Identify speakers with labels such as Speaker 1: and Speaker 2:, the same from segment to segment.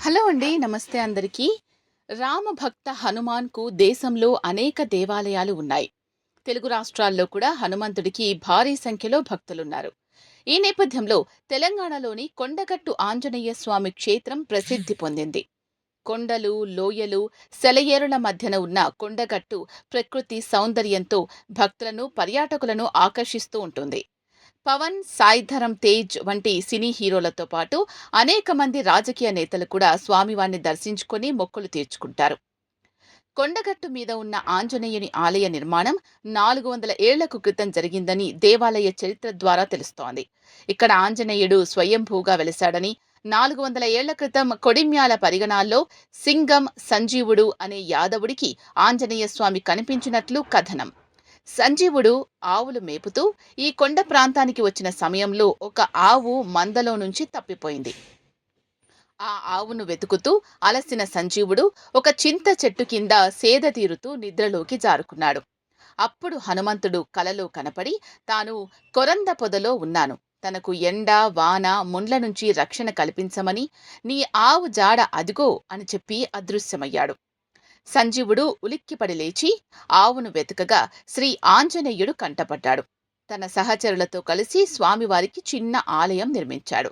Speaker 1: Hello అండి నమస్తే అందరికీ. రామభక్త హనుమాన్కు దేశంలో అనేక దేవాలయాలు ఉన్నాయి. తెలుగు రాష్ట్రాల్లో కూడా హనుమంతుడికి భారీ సంఖ్యలో భక్తులున్నారు. ఈ నేపథ్యంలో తెలంగాణలోని కొండగట్టు ఆంజనేయ స్వామి క్షేత్రం ప్రసిద్ధి పొందింది. కొండలు లోయలు సెలయేరుల మధ్యన ఉన్న కొండగట్టు ప్రకృతి సౌందర్యంతో భక్తులను పర్యాటకులను ఆకర్షిస్తూ ఉంటుంది. పవన్ సాయిధరం తేజ్ వంటి సినీ హీరోలతో పాటు అనేక మంది రాజకీయ నేతలు కూడా స్వామివారిని దర్శించుకొని మొక్కులు తీర్చుకుంటారు. కొండగట్టు మీద ఉన్న ఆంజనేయుని ఆలయ నిర్మాణం నాలుగు వందల ఏళ్ళకు క్రితం జరిగిందని దేవాలయ చరిత్ర ద్వారా తెలుస్తోంది. ఇక్కడ ఆంజనేయుడు స్వయంభూగా వెలిశాడని నాలుగు వందల ఏళ్ళ క్రితం కొడిమ్యాల పరిగణాల్లో సింగం సంజీవుడు అనే యాదవుడికి ఆంజనేయ స్వామి కనిపించినట్లు కథనం. సంజీవుడు ఆవులు మేపుతూ ఈ కొండ ప్రాంతానికి వచ్చిన సమయంలో ఒక ఆవు మందలో నుంచి తప్పిపోయింది. ఆ ఆవును వెతుకుతూ అలసిన సంజీవుడు ఒక చింత చెట్టు కింద సేద తీరుతూ నిద్రలోకి జారుకున్నాడు. అప్పుడు హనుమంతుడు కలలో కనపడి తాను కొరంద పొదలో ఉన్నాను. తనకు ఎండ వాన ముండ్ల నుంచి రక్షణ కల్పించమని నీ ఆవు జాడ అదిగో అని చెప్పి అదృశ్యమయ్యాడు. సంజీవుడు ఉలిక్కిపడి లేచి ఆవును వెతకగా శ్రీ ఆంజనేయుడు కంటపడ్డాడు. తన సహచరులతో కలిసి స్వామివారికి చిన్న ఆలయం నిర్మించాడు.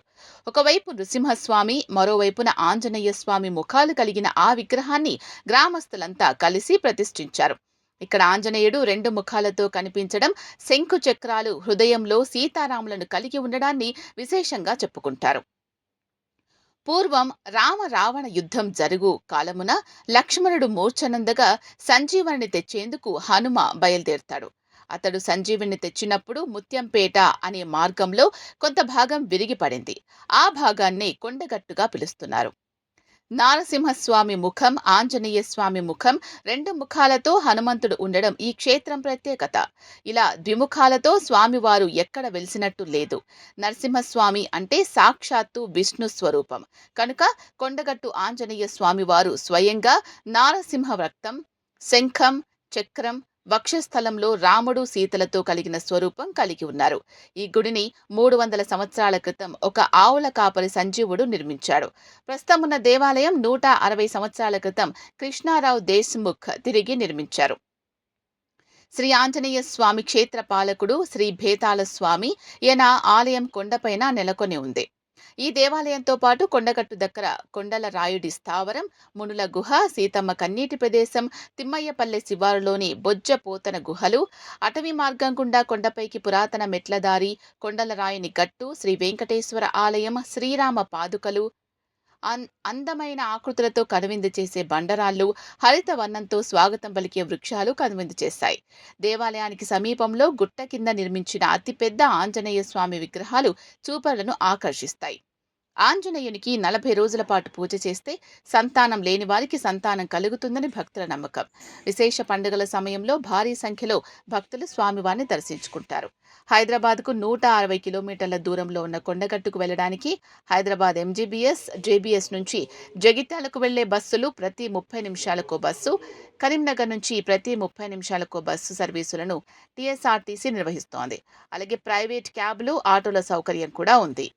Speaker 1: ఒకవైపు నృసింహస్వామి మరోవైపున ఆంజనేయ స్వామి ముఖాలు కలిగిన ఆ విగ్రహాన్ని గ్రామస్తులంతా కలిసి ప్రతిష్ఠించారు. ఇక్కడ ఆంజనేయుడు రెండు ముఖాలతో కనిపించడం శంకు చక్రాలు హృదయంలో సీతారాములను కలిగి ఉండడాన్ని విశేషంగా చెప్పుకుంటారు. పూర్వం రామ రావణ యుద్ధం జరుగు కాలమున లక్ష్మణుడు మూర్ఛనందగా సంజీవనిని తెచ్చేందుకు హనుమ బయలుదేరతాడు. అతడు సంజీవిని తెచ్చినప్పుడు ముత్యంపేట అనే మార్గంలో కొంత భాగం విరిగిపడింది. ఆ భాగాన్ని కొండగట్టుగా పిలుస్తున్నారు. నారసింహస్వామి ముఖం ఆంజనేయ స్వామి ముఖం రెండు ముఖాలతో హనుమంతుడు ఉండడం ఈ క్షేత్రం ప్రత్యేకత. ఇలా ద్విముఖాలతో స్వామివారు ఎక్కడ వెలిసినట్టు లేదు. నరసింహస్వామి అంటే సాక్షాత్తు విష్ణు స్వరూపం. కనుక కొండగట్టు ఆంజనేయ స్వామివారు స్వయంగా నారసింహ రక్తం శంఖం చక్రం వక్షస్థలంలో రాముడు సీతలతో కలిగిన స్వరూపం కలిగి ఉన్నారు. ఈ గుడిని మూడు వందల సంవత్సరాల క్రితం ఒక ఆవుల కాపరి సంజీవుడు నిర్మించాడు. ప్రస్తుతమున్న దేవాలయం నూట అరవై సంవత్సరాల క్రితం కృష్ణారావు దేశ్ముఖ్ తిరిగి నిర్మించారు. శ్రీ ఆంజనేయ స్వామి క్షేత్ర పాలకుడు శ్రీ భేతాల స్వామి ఈయన ఆలయం కొండపైన నెలకొని ఉంది. ఈ దేవాలయంతో పాటు కొండగట్టు దగ్గర కొండల రాయుడి స్థావరం మునుల గుహ సీతమ్మ కన్నీటి ప్రదేశం తిమ్మయ్యపల్లె శివారులోని బొజ్జ పోతన గుహలు అటవీ మార్గం గుండా కొండపైకి పురాతన మెట్లదారి కొండల రాయుని గట్టు శ్రీ వెంకటేశ్వర ఆలయం శ్రీరామ పాదుకలు అందమైన ఆకృతులతో కనువిందు చేసే బండరాళ్ళు హరిత వర్ణంతో స్వాగతం పలికే వృక్షాలు కనువిందు చేశాయి. దేవాలయానికి సమీపంలో గుట్ట కింద నిర్మించిన అతిపెద్ద ఆంజనేయ స్వామి విగ్రహాలు చూపరులను ఆకర్షిస్తాయి. ఆంజనేయునికి నలభై రోజుల పాటు పూజ చేస్తే సంతానం లేని వారికి సంతానం కలుగుతుందని భక్తుల నమ్మకం. విశేష పండుగల సమయంలో భారీ సంఖ్యలో భక్తులు స్వామివారిని దర్శించుకుంటారు. హైదరాబాద్కు నూట అరవై కిలోమీటర్ల దూరంలో ఉన్న కొండగట్టుకు వెళ్ళడానికి హైదరాబాద్ ఎంజీబీఎస్ జేబీఎస్ నుంచి జగిత్యాలకు వెళ్ళే బస్సులు ప్రతి ముప్పై నిమిషాలకో బస్సు కరీంనగర్ నుంచి ప్రతి ముప్పై నిమిషాలకో బస్సు సర్వీసులను టీఎస్ఆర్టీసీ నిర్వహిస్తోంది. అలాగే ప్రైవేట్ క్యాబ్లు ఆటోల సౌకర్యం కూడా ఉంది.